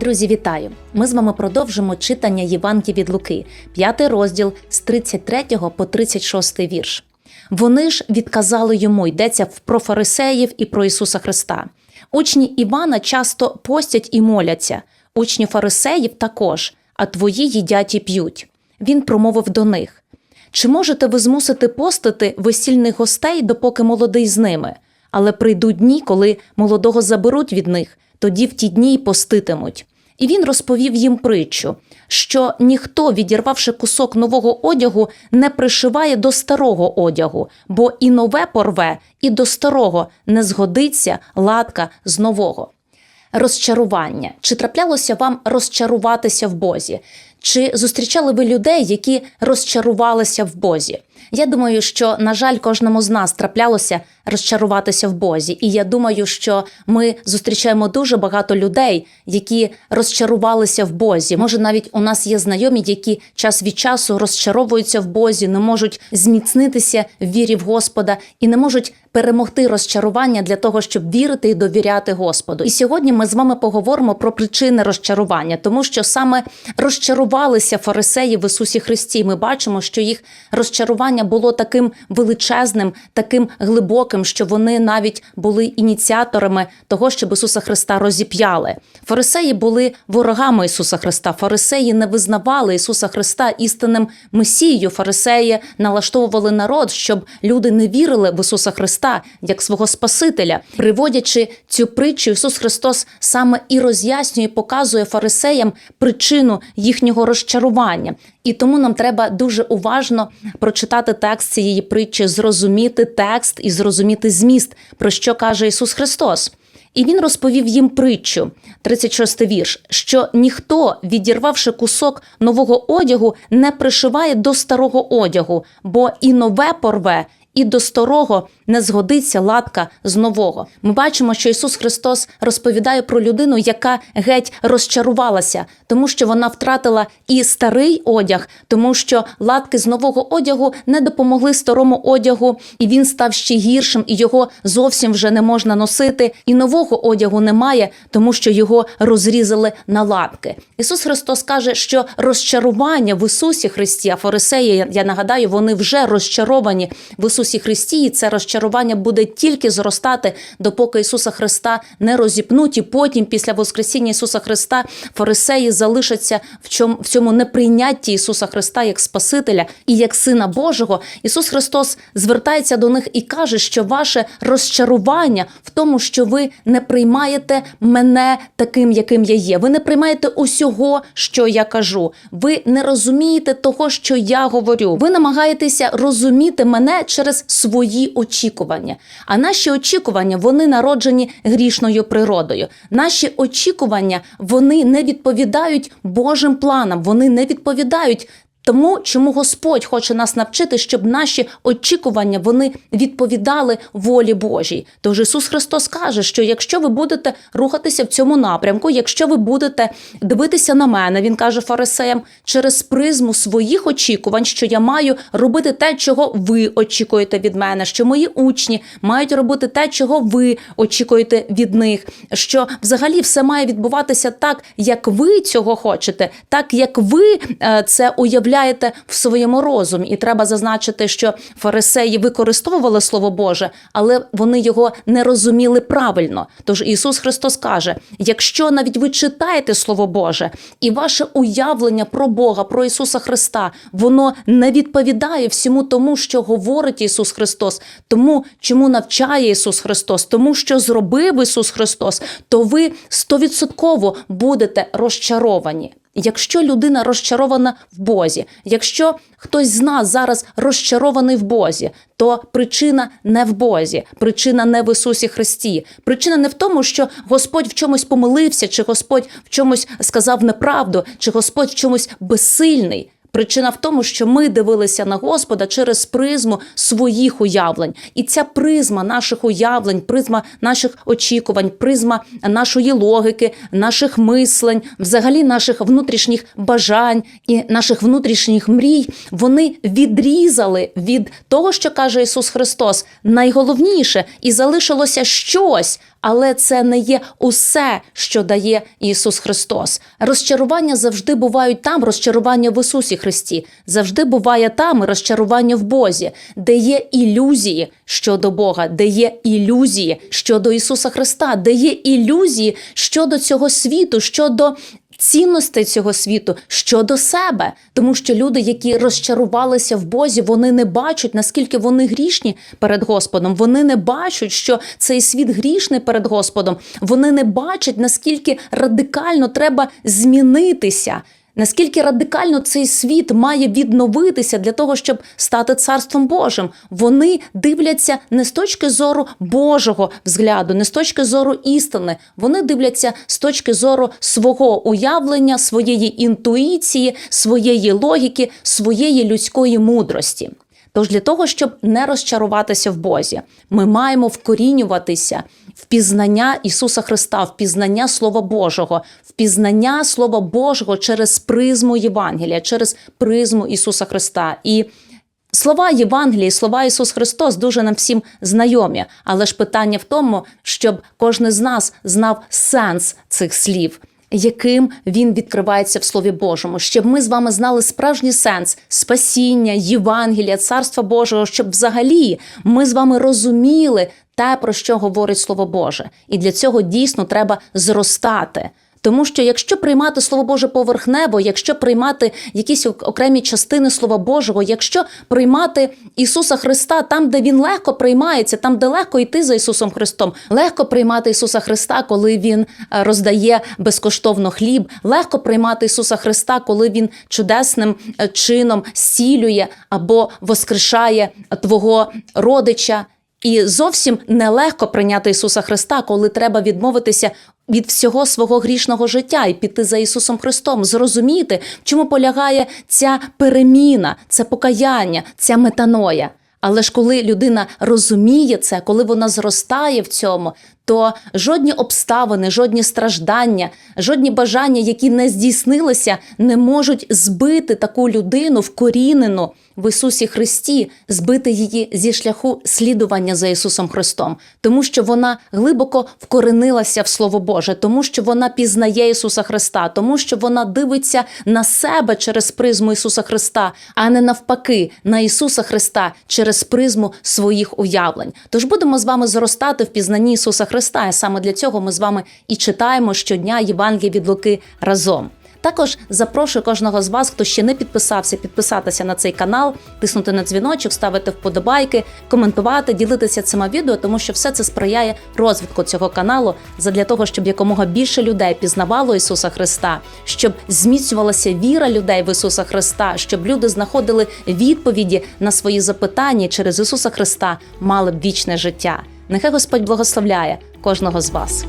Друзі, вітаю! Ми з вами продовжимо читання Євангелії від Луки, п'ятий розділ з 33 по 36 вірш. Вони ж відказали йому, йдеться про фарисеїв і про Ісуса Христа. Учні Івана часто постять і моляться, учні фарисеїв також, а твої їдять і п'ють. Він промовив до них: Чи можете ви змусити постити весільних гостей, допоки молодий з ними? Але прийдуть дні, коли молодого заберуть від них, тоді в ті дні й поститимуть. І він розповів їм притчу, що ніхто, відірвавши кусок нового одягу, не пришиває до старого одягу, бо і нове порве, і до старого не згодиться латка з нового. Розчарування. Чи траплялося вам розчаруватися в Бозі? Чи зустрічали ви людей, які розчарувалися в Бозі? Я думаю, що, на жаль, кожному з нас траплялося розчаруватися в Бозі. І я думаю, що ми зустрічаємо дуже багато людей, які розчарувалися в Бозі. Може, навіть у нас є знайомі, які час від часу розчаровуються в Бозі, не можуть зміцнитися в вірі в Господа і не можуть перемогти розчарування для того, щоб вірити і довіряти Господу. І сьогодні ми з вами поговоримо про причини розчарування, тому що саме розчарувалися фарисеї в Ісусі Христі. Ми бачимо, що їх розчарування було таким величезним, таким глибоким, що вони навіть були ініціаторами того, щоб Ісуса Христа розіп'яли. Фарисеї були ворогами Ісуса Христа. Фарисеї не визнавали Ісуса Христа істинним Месією. Фарисеї налаштовували народ, щоб люди не вірили в Ісуса Христа як свого Спасителя. Приводячи цю притчу, Ісус Христос саме і роз'яснює, показує фарисеям причину їхнього розчарування. І тому нам треба дуже уважно прочитати текст цієї притчі, зрозуміти текст і зрозуміти зміст, про що каже Ісус Христос. І він розповів їм притчу, 36 вірш, що ніхто, відірвавши кусок нового одягу, не пришиває до старого одягу, бо і нове порве, і до старого не згодиться латка з нового. Ми бачимо, що Ісус Христос розповідає про людину, яка геть розчарувалася, тому що вона втратила і старий одяг, тому що латки з нового одягу не допомогли старому одягу, і він став ще гіршим, і його зовсім вже не можна носити. І нового одягу немає, тому що його розрізали на латки. Ісус Христос каже, що розчарування в Ісусі Христі, а фарисеї, я нагадаю, вони вже розчаровані в Ісусі Христі, і це розчарування буде тільки зростати, допоки Ісуса Христа не розіпнуть. І потім, після Воскресіння Ісуса Христа, фарисеї залишаться в чому в цьому неприйнятті Ісуса Христа як Спасителя і як Сина Божого. Ісус Христос звертається до них і каже, що ваше розчарування в тому, що ви не приймаєте мене таким, яким я є. Ви не приймаєте усього, що я кажу. Ви не розумієте того, що я говорю. Ви намагаєтеся розуміти мене через свої очікування. А наші очікування вони народжені грішною природою. Наші очікування вони не відповідають Божим планам, вони не відповідають. Тому, чому Господь хоче нас навчити, щоб наші очікування вони відповідали волі Божій. Тож Ісус Христос каже, що якщо ви будете рухатися в цьому напрямку, якщо ви будете дивитися на мене, він каже фарисеям, через призму своїх очікувань, що я маю робити те, чого ви очікуєте від мене, що мої учні мають робити те, чого ви очікуєте від них, що взагалі все має відбуватися так, як ви цього хочете, так як ви е, це уявляєте в своєму розумі. І треба зазначити, що фарисеї використовували слово Боже, але вони його не розуміли правильно. Тож Ісус Христос каже: якщо навіть ви читаєте Слово Боже, і ваше уявлення про Бога, про Ісуса Христа, воно не відповідає всьому тому, що говорить Ісус Христос, тому чому навчає Ісус Христос, тому що зробив Ісус Христос, то ви стовідсотково будете розчаровані. Якщо людина розчарована в Бозі, якщо хтось з нас зараз розчарований в Бозі, то причина не в Бозі, причина не в Ісусі Христі. Причина не в тому, що Господь в чомусь помилився, чи Господь в чомусь сказав неправду, чи Господь в чомусь безсильний. Причина в тому, що ми дивилися на Господа через призму своїх уявлень, і ця призма наших уявлень, призма наших очікувань, призма нашої логіки, наших мислень, взагалі наших внутрішніх бажань і наших внутрішніх мрій, вони відрізали від того, що каже Ісус Христос, найголовніше, і залишилося щось. але це не є усе, що дає Ісус Христос. Розчарування завжди бувають там, розчарування в Ісусі Христі, завжди буває там розчарування в Бозі, де є ілюзії щодо Бога, де є ілюзії щодо Ісуса Христа, де є ілюзії щодо цього світу, щодо цінностей цього світу щодо себе, тому що люди, які розчарувалися в Бозі, вони не бачать, наскільки вони грішні перед Господом. Вони не бачать, що цей світ грішний перед Господом. Вони не бачать, наскільки радикально треба змінитися. Наскільки радикально цей світ має відновитися для того, щоб стати царством Божим? Вони дивляться не з точки зору Божого взгляду, не з точки зору істини. Вони дивляться з точки зору свого уявлення, своєї інтуїції, своєї логіки, своєї людської мудрості. Тож для того, щоб не розчаруватися в Бозі, ми маємо вкорінюватися в пізнання Ісуса Христа, в пізнання Слова Божого, в пізнання Слова Божого через призму Євангелія, через призму Ісуса Христа. І Слова Євангелії, слова Ісус Христос дуже нам всім знайомі, але ж питання в тому, щоб кожен з нас знав сенс цих слів, яким він відкривається в Слові Божому, щоб ми з вами знали справжній сенс спасіння, Євангелія, Царства Божого, щоб взагалі ми з вами розуміли те, про що говорить Слово Боже. І для цього дійсно треба зростати. Тому що якщо приймати Слово Боже поверхнево, якщо приймати якісь окремі частини Слова Божого, якщо приймати Ісуса Христа там, де Він легко приймається, там, де легко йти за Ісусом Христом, легко приймати Ісуса Христа, коли Він е, роздає безкоштовно хліб, легко приймати Ісуса Христа, коли Він чудесним е, чином зцілює або воскрешає Твого родича. І зовсім нелегко прийняти Ісуса Христа, коли треба відмовитися від всього свого грішного життя і піти за Ісусом Христом, зрозуміти, в чому полягає ця переміна, це покаяння, ця метаноя. Але ж коли людина розуміє це, коли вона зростає в цьому, то жодні обставини, жодні страждання, жодні бажання, які не здійснилися, не можуть збити таку людину вкорінену в Ісусі Христі, збити її зі шляху слідування за Ісусом Христом, тому що вона глибоко вкоренилася в Слово Боже, тому що вона пізнає Ісуса Христа, тому що вона дивиться на себе через призму Ісуса Христа, а не навпаки на Ісуса Христа через призму своїх уявлень. Тож будемо з вами зростати в пізнанні Ісуса Христа. І саме для цього ми з вами і читаємо щодня Євангелія від Луки разом. Також запрошую кожного з вас, хто ще не підписався, підписатися на цей канал, тиснути на дзвіночок, ставити вподобайки, коментувати, ділитися цими відео, тому що все це сприяє розвитку цього каналу задля того, щоб якомога більше людей пізнавало Ісуса Христа, щоб зміцнювалася віра людей в Ісуса Христа, щоб люди знаходили відповіді на свої запитання через Ісуса Христа, мали б вічне життя. Нехай Господь благословляє кожного з вас.